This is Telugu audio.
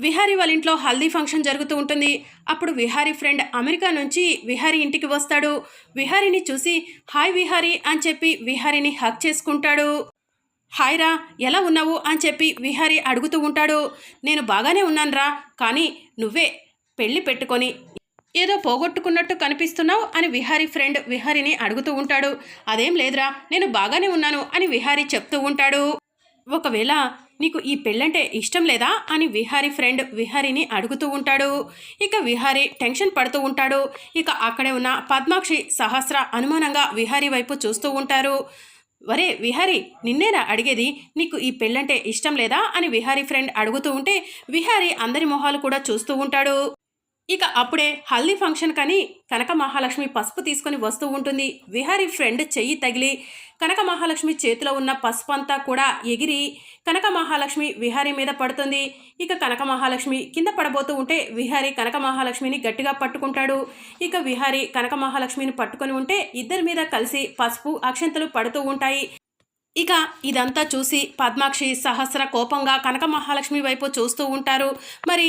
విహారీ వాళ్ళ ఇంట్లో హల్దీ ఫంక్షన్ జరుగుతూ ఉంటుంది. అప్పుడు విహారీ ఫ్రెండ్ అమెరికా నుంచి విహారీ ఇంటికి వస్తాడు. విహారీని చూసి హాయ్ విహారీ అని చెప్పి విహారీని హక్ చేసుకుంటాడు. హాయ్ రా ఎలా ఉన్నావు? అని చెప్పి విహారీ అడుగుతూ ఉంటాడు. నేను బాగానే ఉన్నానురా కానీ నువ్వే పెళ్ళి పెట్టుకొని ఏదో పోగొట్టుకున్నట్టు కనిపిస్తున్నావు అని విహారీ ఫ్రెండ్ విహారీని అడుగుతూ ఉంటాడు. అదేం లేదురా నేను బాగానే ఉన్నాను అని విహారీ చెప్తూ ఉంటాడు. ఒకవేళ నీకు ఈ పెళ్ళంటే ఇష్టం లేదా అని విహారీ ఫ్రెండ్ విహారీని అడుగుతూ ఉంటాడు. ఇక విహారీ టెన్షన్ పడుతూ ఉంటాడు. ఇక అక్కడే ఉన్న పద్మాక్షి సహస్ర అనుమానంగా విహారీ వైపు చూస్తూ ఉంటారు. వరే విహారీ నిన్నేరా అడిగేది? నీకు ఈ పెళ్ళంటే ఇష్టం లేదా? అని విహారీ ఫ్రెండ్ అడుగుతూ ఉంటే విహారీ అందరి మొహాలు కూడా చూస్తూ ఉంటాడు. ఇక అప్పుడే హల్దీ ఫంక్షన్ కని కనక మహాలక్ష్మి పసుపు తీసుకొని వస్తూ ఉంటుంది. విహారీ ఫ్రెండ్ చెయ్యి తగిలి కనక మహాలక్ష్మి చేతిలో ఉన్న పసుపు అంతా కూడా ఎగిరి కనక మహాలక్ష్మి విహారీ మీద పడుతుంది. ఇక కనక మహాలక్ష్మి కింద పడబోతూ ఉంటే విహారీ కనక మహాలక్ష్మిని గట్టిగా పట్టుకుంటాడు. ఇక విహారీ కనక మహాలక్ష్మిని పట్టుకొని ఉంటే ఇద్దరి మీద కలిసి పసుపు అక్షంతలు పడుతూ ఉంటాయి. ఇక ఇదంతా చూసి పద్మాక్షి సహస్ర కోపంగా కనక మహాలక్ష్మి వైపు చూస్తూ ఉంటారు. మరి